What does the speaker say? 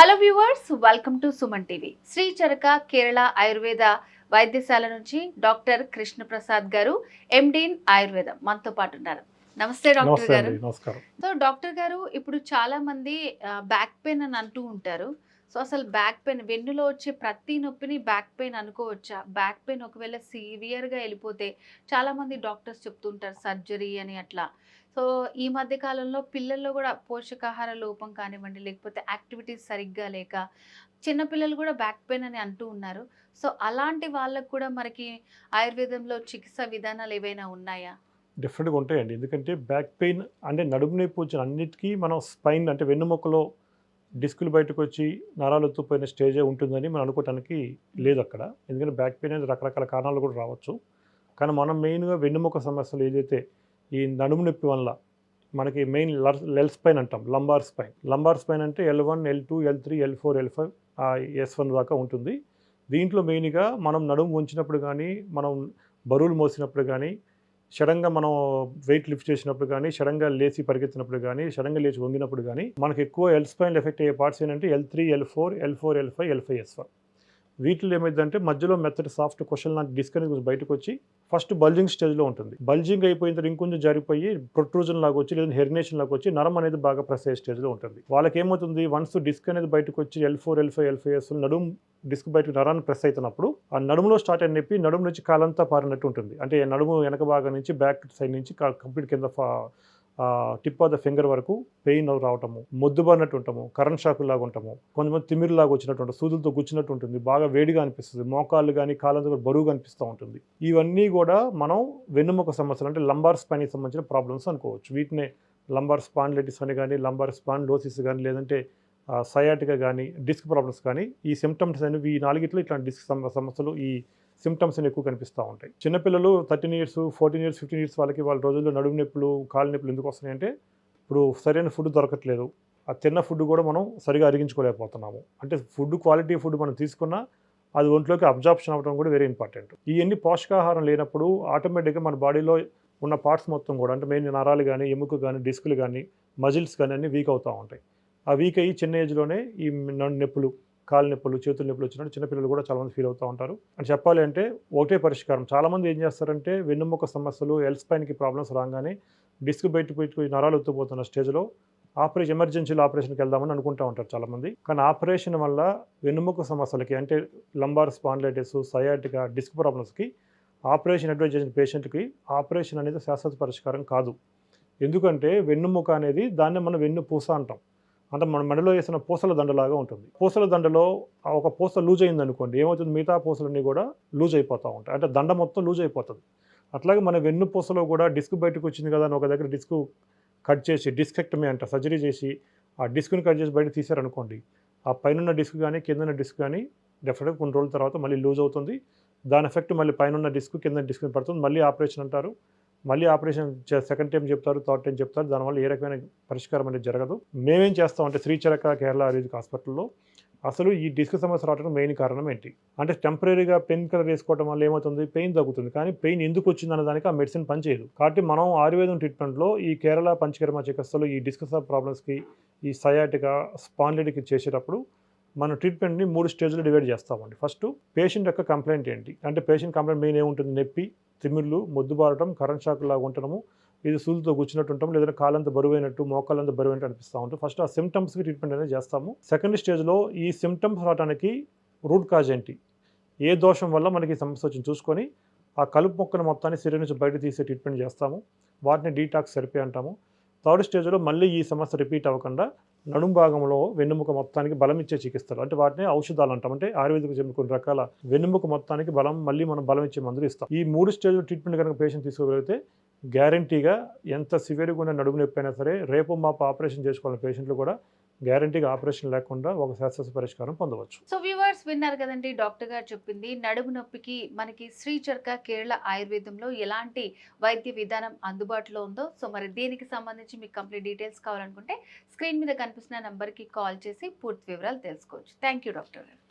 Hello viewers welcome to Suman TV. Shri Charaka Kerala Ayurveda Vaidyasala నుంచి doctor Krishna Prasad గారు ఎండిన్ ఆయుర్వేదం. మనతో పాటు ఉన్నారు. నమస్తే డాక్టర్ గారు. సో డాక్టర్ గారు ఇప్పుడు చాలా మంది బ్యాక్ పెయిన్ అని అంటూ ఉంటారు. సో అసలు బ్యాక్ పెయిన్ వెన్నులో వచ్చే ప్రతి నొప్పిని బ్యాక్ పెయిన్ అనుకోవచ్చా? బ్యాక్ పెయిన్ ఒకవేళ సీవియర్గా వెళ్ళిపోతే చాలామంది డాక్టర్స్ చెప్తుంటారు సర్జరీ అని అట్లా. సో ఈ మధ్య కాలంలో పిల్లల్లో కూడా పోషకాహార లోపం కానివ్వండి లేకపోతే యాక్టివిటీస్ సరిగ్గా లేక చిన్నపిల్లలు కూడా బ్యాక్ పెయిన్ అని అంటూ ఉన్నారు. సో అలాంటి వాళ్ళకు కూడా మనకి ఆయుర్వేదంలో చికిత్స విధానాలు ఏవైనా ఉన్నాయా? డెఫినెట్గా ఉంటాయండి. ఎందుకంటే బ్యాక్ పెయిన్ అంటే నడుము నొప్పి వచ్చిన అన్నిటికీ మనం స్పైన్ అంటే వెన్నుముక్కలో డిస్కులు బయటకు వచ్చి నరాలు ఎత్తుపోయిన స్టేజే ఉంటుందని మనం అనుకోవటానికి లేదు అక్కడ. ఎందుకంటే బ్యాక్ పెయిన్ అనేది రకరకాల కారణాలు కూడా రావచ్చు. కానీ మనం మెయిన్గా వెన్నుముక సమస్యలు ఏదైతే ఈ నడుము నొప్పి వల్ల మనకి మెయిన్ లెల్ స్పైన్ అంటాం లంబార్ స్పైన్. లంబార్ స్పైన్ అంటే L one L two L three L four L five S one దాకా ఉంటుంది. దీంట్లో మెయిన్గా మనం నడుము ఉంచినప్పుడు కానీ మనం బరువులు మోసినప్పుడు కానీ సడన్గా మనం వెయిట్ లిఫ్ట్ చేసినప్పుడు కానీ సడన్గా లేచి పరిగెత్తినప్పుడు కానీ సడన్గా లేచి వంగినప్పుడు కానీ మనకు ఎక్కువ ఎల్ స్పైన్ ఎఫెక్ట్ అయ్యే పార్ట్స్ ఏంటంటే L three L four L four L five L five S one వీటిలో ఏమైందంటే మధ్యలో మెత్తటి సాఫ్ట్ క్వశ్చన్ లాంటి డిస్క్ అనేది కొంచెం బయటకు వచ్చి ఫస్ట్ బల్జింగ్ స్టేజ్లో ఉంటుంది. బల్జింగ్ అయిపోయిన తర్వాత ఇంకొంచెం జారిపోయి ప్రొట్రూజన్ లాగా వచ్చి లేదా హెర్నేషన్ లాగా వచ్చి నరం అనేది బాగా ప్రెస్ అయ్యే స్టేజ్లో ఉంటుంది. వాళ్ళకి ఏమవుతుంది వన్స్ డిస్క్ అనేది బయటకు వచ్చి L four L five L five S నడుము డిస్క్ బయటకు నరాన్ని ప్రెస్ అవుతున్నప్పుడు ఆ నడుములో స్టార్ట్ అయిన చెప్పి నడుము నుంచి కాలంతా పారినట్టు ఉంటుంది. అంటే నడుము వెనక భాగం నుంచి బ్యాక్ సైడ్ నుంచి కంప్లీట్ కింద టిప్ ఆఫ్ ద ఫింగర్ వరకు పెయిన్ రావటము మొద్దుబారినట్టు ఉంటాము కరెంట్ షాక్ లాగా ఉంటాము కొంతమంది తిమిరిలాగా వచ్చినట్టు ఉంటుంది సూదులతో గుచ్చినట్టు ఉంటుంది బాగా వేడిగా అనిపిస్తుంది మోకాళ్ళు కానీ కాళ్ళంతా కూడా బరువుగా అనిపిస్తూ ఉంటుంది. ఇవన్నీ కూడా మనం వెన్నుముక సమస్యలు అంటే లంబార్ స్పైన్కి సంబంధించిన ప్రాబ్లమ్స్ అనుకోవచ్చు. వీటినే లంబార్ స్పాండ్లైటిస్ అని కానీ లంబార్ స్పాండ్లోసిస్ కానీ లేదంటే సయాటిగా కానీ డిస్క్ ప్రాబ్లమ్స్ కానీ ఈ సిమ్టమ్స్ అనేవి ఈ నాలుగిట్లో ఇట్లాంటి డిస్క్ సమస్యలు ఈ సిమ్టమ్స్ ఎక్కువ కనిపిస్తూ ఉంటాయి. చిన్నపిల్లలు thirteen years fourteen years fifteen years వాళ్ళకి వాళ్ళ రోజుల్లో నడుము నొప్పులు కాలు నొప్పులు ఎందుకు వస్తున్నాయంటే ఇప్పుడు సరైన ఫుడ్ దొరకట్లేదు. ఆ తిన్న ఫుడ్ కూడా మనం సరిగా అరిగించుకోలేకపోతున్నాము. అంటే ఫుడ్ క్వాలిటీ ఫుడ్ మనం తీసుకున్నా అది ఒంట్లోకి అబ్జార్ప్షన్ అవ్వడం కూడా వెరీ ఇంపార్టెంట్ ఇవన్నీ పోషకాహారం లేనప్పుడు ఆటోమేటిక్గా మన బాడీలో ఉన్న పార్ట్స్ మొత్తం కూడా అంటే మెయిన్ నరాలు కానీ ఎముక కానీ డిస్కులు కానీ మజిల్స్ కానీ అన్నీ వీక్ అవుతూ ఉంటాయి. ఆ వీక్ అయ్యి చిన్న ఏజ్లోనే ఈ నొప్పులు కాలు నొప్పులు చేతుల నొప్పులు వచ్చినట్టు చిన్నపిల్లలు కూడా చాలామంది ఫీల్ అవుతూ ఉంటారు. అని చెప్పాలి అంటే ఒకటే పరిష్కారం. చాలామంది ఏం చేస్తారంటే వెన్నుముక సమస్యలు ఎల్ స్పైన్కి ప్రాబ్లమ్స్ రాగానే డిస్క్ బయట పెట్టుకుని నరాలు ఎత్తుపోతున్న స్టేజ్లో ఆపరేషన్ ఎమర్జెన్సీలో ఆపరేషన్కి వెళ్దామని అనుకుంటూ ఉంటారు చాలామంది కానీ ఆపరేషన్ వల్ల వెన్నుముక సమస్యలకి అంటే లంబార్ స్పాండ్లైటిస్ సయాటికా డిస్క్ ప్రాబ్లమ్స్కి ఆపరేషన్ అడ్వైజ్ చేసిన పేషెంట్కి ఆపరేషన్ అనేది శాశ్వత పరిష్కారం కాదు. ఎందుకంటే వెన్నుముక అనేది దాన్ని మనం వెన్ను పూస అంటాం. అంటే మన మెడలో వేసిన పూసల దండలాగా ఉంటుంది. పూసల దండలో ఒక పూస లూజ్ అయింది అనుకోండి ఏమవుతుంది? మిగతా పూసలన్నీ కూడా లూజ్ అయిపోతూ ఉంటాయి. అంటే దండ మొత్తం లూజ్ అయిపోతుంది. అట్లాగే మన వెన్ను పూసలో కూడా డిస్క్ బయటకు వచ్చింది కదా అని ఒక దగ్గర డిస్క్ కట్ చేసి డిస్కెక్టమీ అంట సర్జరీ చేసి ఆ డిస్క్ని కట్ చేసి బయట తీసారనుకోండి ఆ పైన డిస్క్ కానీ కిందన్న డిస్క్ కానీ డెఫినెట్గా కొన్ని రోజుల తర్వాత మళ్ళీ లూజ్ అవుతుంది. దాని ఎఫెక్ట్ మళ్ళీ పైన డిస్క్ కింద డిస్క్ పడుతుంది. మళ్ళీ ఆపరేషన్ అంటారు. మళ్ళీ ఆపరేషన్ సెకండ్ టైం చెప్తారు థర్డ్ టైం చెప్తారు. దానివల్ల ఏ రకమైన పరిష్కారం అనేది జరగదు. మేమేం చేస్తామంటే శ్రీచరక కేరళ ఆయుర్వేదిక్ హాస్పిటల్లో అసలు ఈ డిస్క్ సమస్య రావడానికి మెయిన్ కారణం ఏంటి? అంటే టెంపరీగా పెయిన్ కిల్లర్ వేసుకోవడం వల్ల ఏమవుతుంది? పెయిన్ తగ్గుతుంది. కానీ పెయిన్ ఎందుకు వచ్చింది అన్న దానికి ఆ మెడిసిన్ పనిచేయదు. కాబట్టి మనం ఆయుర్వేదం ట్రీట్మెంట్లో ఈ కేరళ పంచకర్మ చికిత్సలో ఈ డిస్క్ ప్రాబ్లమ్స్కి ఈ సయాటిగా స్పాండిడ్కి చేసేటప్పుడు మన ట్రీట్మెంట్ని మూడు స్టేజ్లో డివైడ్ చేస్తామండి. ఫస్ట్ పేషెంట్ యొక్క కంప్లైంట్ ఏంటి? అంటే పేషెంట్ కంప్లైంట్ మెయిన్ ఏముంటుంది? నొప్పి తిమిళ్ళు మొద్దుబారటం కరెంట్ షాక్ లాగా ఉండటము. ఇది సూలుతో కూర్చున్నట్టు ఉంటాం లేదంటే కాలంత బరువైనట్టు మోకాలంత బరువైనట్టు అనిపిస్తూ ఉంటుంది. ఫస్ట్ ఆ సిమ్టమ్స్కి ట్రీట్మెంట్ అనేది చేస్తాము. సెకండ్ స్టేజ్లో ఈ సిమ్టమ్స్ రావడానికి రూట్ కాజ్ ఏంటి? ఏ దోషం వల్ల మనకి సమస్య వచ్చింది చూసుకొని ఆ కలుపు మొక్కను మొత్తాన్ని శరీరం నుంచి బయట తీసే ట్రీట్మెంట్ చేస్తాము. వాటిని డీటాక్స్ థెరపీ అంటాము. థర్డ్ స్టేజ్లో మళ్ళీ ఈ సమస్య రిపీట్ అవ్వకుండా నడుము భాగంలో వెన్నుముక మొత్తానికి బలం ఇచ్చే చికిత్సలు అంటే వాటిని ఔషధాలు అంటాం. అంటే ఆయుర్వేదిక చెందిన కొన్ని రకాల వెన్నుముక మొత్తానికి బలం మళ్ళీ మనం బలం ఇచ్చే మందులు ఇస్తాం. ఈ మూడు స్టేజ్లో ట్రీట్మెంట్ కనుక పేషెంట్ తీసుకోగలిగితే గ్యారంటీగా ఎంత సివియర్గా ఉన్న నడుము నొప్పి అయినా సరే రేపు మాపు ఆపరేషన్ చేసుకోవాలని పేషెంట్లు కూడా గ్యారంటీగా ఆపరేషన్ లేకుండా ఒక శాశ్వత పరిష్కారం పొందవచ్చు. సో వ్యూవర్స్ విన్నారు కదండి డాక్టర్ గారు చెప్పింది నడుము నొప్పికి మనకి శ్రీచర్క కేరళ ఆయుర్వేదంలో ఎలాంటి వైద్య విధానం అందుబాటులో ఉందో సో మరి దీనికి సంబంధించి మీకు కంప్లీట్ డీటెయిల్స్ కావాలనుకుంటే స్క్రీన్ మీద కనిపిస్తున్న నంబర్కి కాల్ చేసి పూర్తి వివరాలు తెలుసుకోవచ్చు. థ్యాంక్ యూ డాక్టర్ గారు.